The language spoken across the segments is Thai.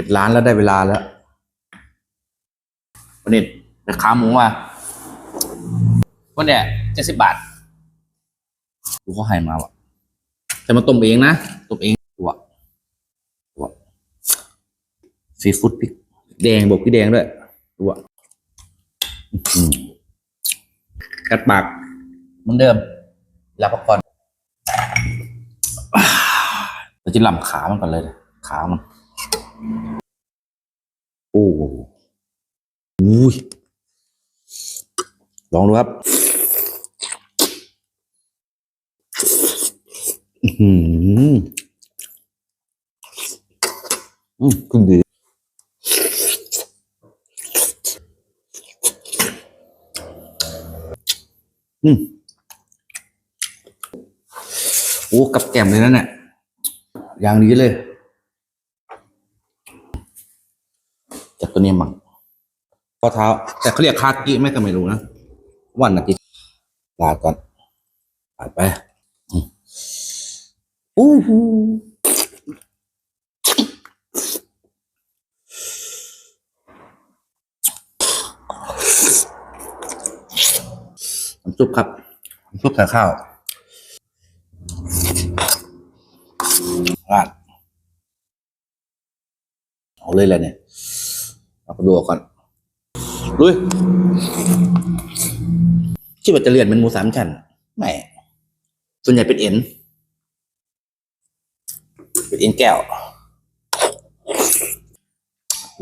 ปิดร้านแล้วได้เวลาแล้ววันนี้ราคาหมูมาวันเนี้ยเจ็ดสิบบาทดูเขาให้มาว่ะแต่มาต้มเองนะต้มเองตัวตัวซีฟู้ดพริกแดงบอกพี่แดงด้วยตัวกัดปากเหมือนเดิมลาพักผ่อนเราจะลำขามันก่อนเลย ขามัน อ้โหอุ้ยลองดูครับอือหืออืมคุณดีอืมโอ้กับแก้มเลยนั่นแหละอย่างนี้เลย จากตัวนี้มั่งข้อเท้า แต่เขาเรียกคากิไหม่ก็ไม่รู้นะวันอาทิตย์ลาก่อนปาดไปอืมอู้หูน้ำซุปครับน้ำซุปใส่ข้าวราดเอาเลยแหละเนี่ย เอาดูก่อนลุยคิดว่าจะเรียนเป็นหมูสามชั้นไม่ส่วนใหญ่เป็นเอ็นเป็นเอ็นแก้ว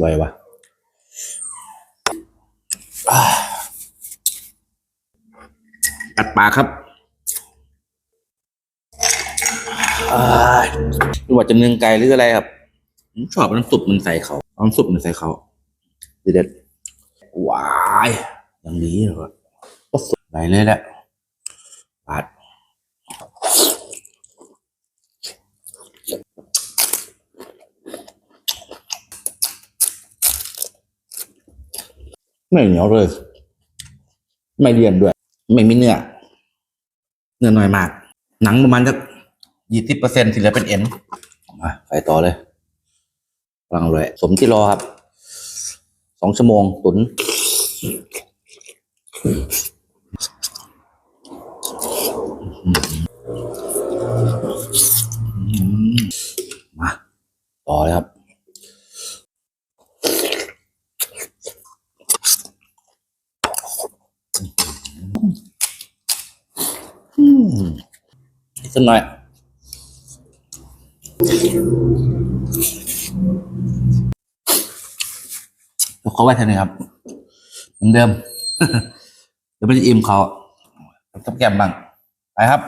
ร่อยวะกัดปากครับไม่ว่าจะเนื้อไก่หรืออะไรครับผมชอบน้ำซุปมันใส่เขาเอาน้ำซุปมันใส่เขา เด็ดว้ายอย่างนี้เหรอก็สุดไหลเลยแหละปาดไม่เหนียวเลย ไม่เรียนด้วย ไม่มีเนื้อ เนื้อน้อยมาก หนังประมาณสักยี่สิบเปอร์เซ็นที่เหลือเป็นเอ็นมาไปต่อเลยฟังเลย สมที่รอครับ สองชั่วโมงตุนมาต่อเลยครับอืมสักหน่อย แล้ว เขาไว้เท่านี้ครับ เหมือนเดิม เดี๋ยวไปอิ่มเขาทำแก้มบ้าง ไปครับ